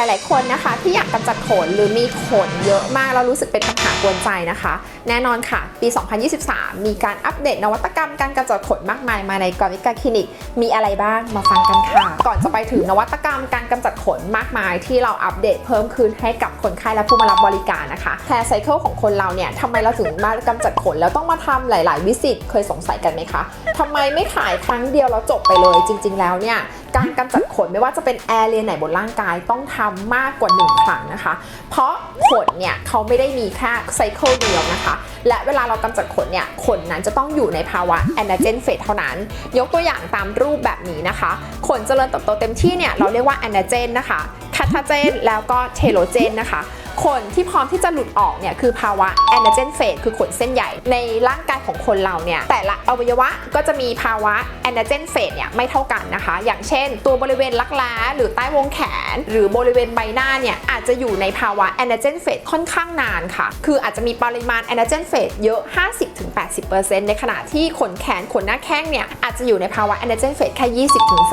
ลาย ๆ คนนะคะ ที่อยากกำจัดขนหรือมีขนเยอะมากแล้วรู้สึกเป็นปัญหากวนใจนะคะ แน่นอนค่ะ ปี 2023 มีการอัปเดตนวัตกรรมการกำจัดขนมากมายมาในกอนิกาคลินิก มีอะไรบ้างมาฟังกันค่ะ ก่อนจะไปถึงนวัตกรรมการกำจัดขนมากมาย ที่เราอัปเดตเพิ่มขึ้นให้กับคนไข้และผู้มารับบริการนะคะแ a ร์ไซเคิลของคนเราเนี่ยทำไมเราถึงมากำจัดขนแล้วต้องมาทำหลาย ๆ วิสิตเคยสงสัยกันไหมคะทำไมไม่ขายครั้งเดียวแล้วจบไปเลย จริง ๆ แล้วเนี่ยการกำจัดขนไม่ว่าจะเป็นแอเรียไหนบนร่างกายต้องทำมากกว่า 1 ครั้งนะคะ เพราะขนเนี่ยเขาไม่ได้มีแค่ไซเคิลเดียวนะคะ และเวลาเรากำจัดขนเนี่ยขนนั้นจะต้องอยู่ในภาวะแอนนาเจนเฟสเท่านั้น ยกตัวอย่างตามรูปแบบนี้นะคะ ขนเจริญเติบโตเต็มที่เนี่ยเราเรียกว่าแอนนาเจนนะคะคาทาเจนแล้วก็เทโลเจนนะคะ ขนที่พร้อมที่จะหลุดออกเนี่ยคือภาวะแอนนาเจนเฟสคือขนเส้นใหญ่ ในร่างกายของคนเราเนี่ยแต่ละอวัยวะก็จะมีภาวะแอนนาเจนเฟสเนี่ยไม่เท่ากันนะคะ อย่างเช่น ตัวบริเวณลักแร้หรือใต้วงแขน หรือบริเวณใบหน้าเนี่ยอาจจะอยู่ในภาวะแอนนาเจนเฟสค่อนข้างนานค่ะ คืออาจจะมีปริมาณแอนนาเจนเฟสเยอะ 50-80%ในขณะที่ขนแขนขนหน้าแข้งเนี่ยอาจจะอยู่ในภาวะแอนนาเจนเฟสแค่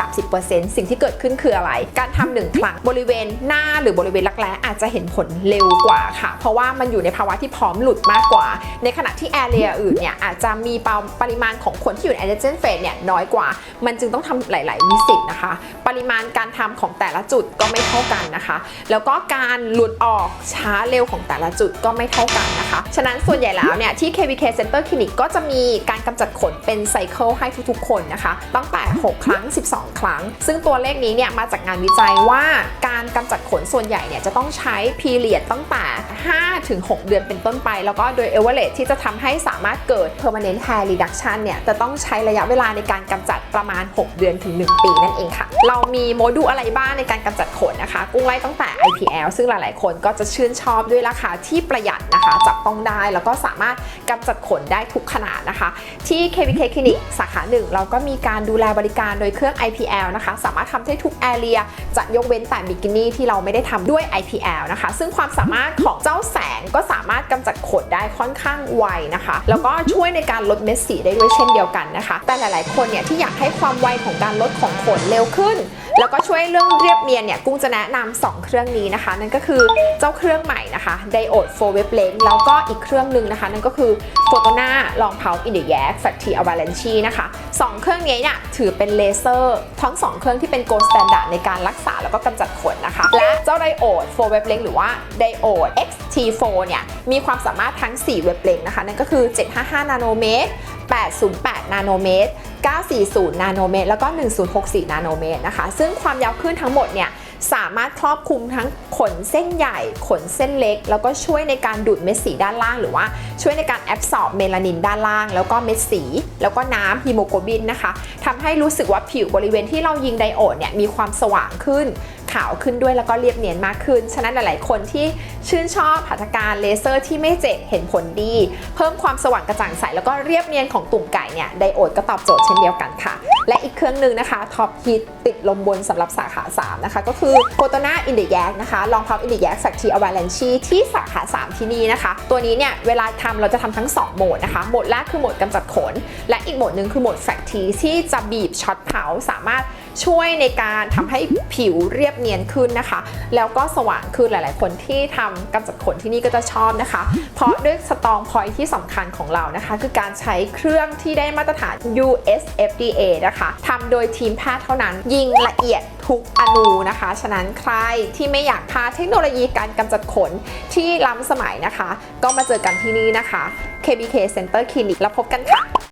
20-30%สิ่งที่เกิดขึ้นคืออะไร การทำหนึ่งครั้งบริเวณหน้าหรือบริเวณรักแร้อาจจะเห็นผลเร็วกว่าค่ะ เพราะว่ามันอยู่ในภาวะที่พร้อมหลุดมากกว่า ในขณะที่แอเรียอื่นเนี่ยอาจจะมีปริมาณของขนที่อยู่ในแอนเจนเฟสเนี่ยน้อยกว่า มันจึงต้องทำหลาย ๆ วิสิตนะคะ ปริมาณการทำของแต่ละจุดก็ไม่เท่ากันนะคะ แล้วก็การหลุดออกช้าเร็วของแต่ละจุดก็ไม่เท่ากันนะคะ ฉะนั้นส่วนใหญ่แล้วเนี่ยที่ KVK Center Clinic ก็จะมีการกำจัดขนเป็นไซเคิลให้ทุก ๆ คนนะคะตั้งแต่ 6 ครั้ง 12 ครั้ง ซึ่งตัวเลขนี้เนี่ยมาจากงานวิจัยว่าการกำจัดขนส่วนใหญ่เนี่ยจะต้องใช้พีเรียดตั้งแต่5ถึง6เดือนเป็นต้นไป แล้วก็โดยเอเวอเรสที่จะทำให้สามารถเกิด permanent hair reduction เนี่ยจะต้องใช้ระยะเวลาในการกำจัดประมาณ 6 เดือนถึง 1 ปีนั่นเองค่ะ เรามีโมดูลอะไรบ้างในการกำจัดขนนะคะ กุ้งไล่ตั้งแต่ IPL ซึ่งหลายๆ คนก็จะชื่นชอบด้วยราคาที่ประหยัดนะคะ จับต้องได้แล้วก็สามารถกำจัดขนได้ทุกขนาดนะคะ ที่ KVK Clinic สาขาหนึ่งเราก็มีการดูแลบริการโดยเครื่อง IPL นะคะ สามารถทำได้ทุกแอเรียจะยกเว้นแต่บิกินี่ที่เราไม่ได้ทำด้วย IPL นะคะ ซึ่งความสามารถของเจ้าแสงก็สามารถกำจัดขนได้ค่อนข้างไวนะคะ แล้วก็ช่วยในการลดเม็ดสีได้ด้วยเช่นเดียวกันนะคะ แต่หลาย ๆ คนเนี่ยที่อยากให้ความไวของการลดของขนเร็วขึ้น แล้วก็ช่วยเรื่องเรียบเนียนเนี่ยกุ้งจะแนะนำ2เครื่องนี้นะคะ นั่นก็คือเจ้าเครื่องใหม่นะคะ Diode 4 w a v e l e n g t แล้วก็อีกเครื่องหนึ่งนะคะ นั่นก็คือ Photona Long Pulse in the Yak Factory Avalanche นะคะสองเครื่องนี้เนี่ยถือเป็นเลเซอร์ทั้ง 2 เครื่องที่เป็น Gold Standard ในการรักษาแล้วก็กำจัดขนนะคะ และเจ้า Diode 4 w a v e l e n g t หรือว่า Diode XT4 เนี่ยมีความสามารถทั้ง 4 w a v e l e n g t นะคะ นั่นก็คือ 755 นาโนเมตร808 นาโนเมตร 940 นาโนเมตร แล้วก็ 1064 นาโนเมตรนะคะ ซึ่งความยาวคลื่นทั้งหมดเนี่ย สามารถครอบคลุมทั้งขนเส้นใหญ่ ขนเส้นเล็ก แล้วก็ช่วยในการดูดเม็ดสีด้านล่าง หรือว่าช่วยในการแอบสอบเมลานินด้านล่าง แล้วก็เม็ดสี แล้วก็น้ำฮีโมโกลบินนะคะทำให้รู้สึกว่าผิวบริเวณที่เรายิงไดโอดเนี่ยมีความสว่างขึ้นขาวขึ้นด้วยแล้วก็เรียบเนียนมากขึ้น ฉะนั้นหลาย ๆ คนที่ชื่นชอบหัตถการเลเซอร์ที่ไม่เจ็บเห็นผลดี เพิ่มความสว่างกระจ่างใส แล้วก็เรียบเนียนของตุ่มไก่เนี่ยไดโอดก็ตอบโจทย์เช่นเดียวกันค่ะ และอีกเครื่องหนึ่งนะคะท็อปฮิต ติดลมบนสำหรับสาขา 3 นะคะ ก็คือ p h o t o n a in the Yak นะคะลองพับ in the Yak Factory Avalanche ที่สาขา 3 ที่นี่นะคะ ตัวนี้เนี่ย เวลาทำเราจะทำทั้ง 2 โหมดนะคะ โหมดแรกคือโหมดกำจัดขน และอีกโหมดหนึ่งคือโหมด Factory ที่จะบีบช็อตเผาสามารถช่วยในการทำให้ผิวเรียบเนียนขึ้นนะคะ แล้วก็สว่างขึ้นหลาย ๆ คนที่ทำกำจัดขนที่นี่ก็จะชอบนะคะ เพราะด้วยสตองพอยที่สำคัญของเรานะคะ คือการใช้เครื่องที่ได้มาตรฐาน US FDA นะคะทำโดยทีมแพทย์เท่านั้นยิงละเอียดทุกอนูนะคะ ฉะนั้นใครที่ไม่อยากพลาดเทคโนโลยีการกำจัดขนที่ล้ำสมัยนะคะ ก็มาเจอกันที่นี่นะคะ KBK Center Clinic แล้วพบกันค่ะ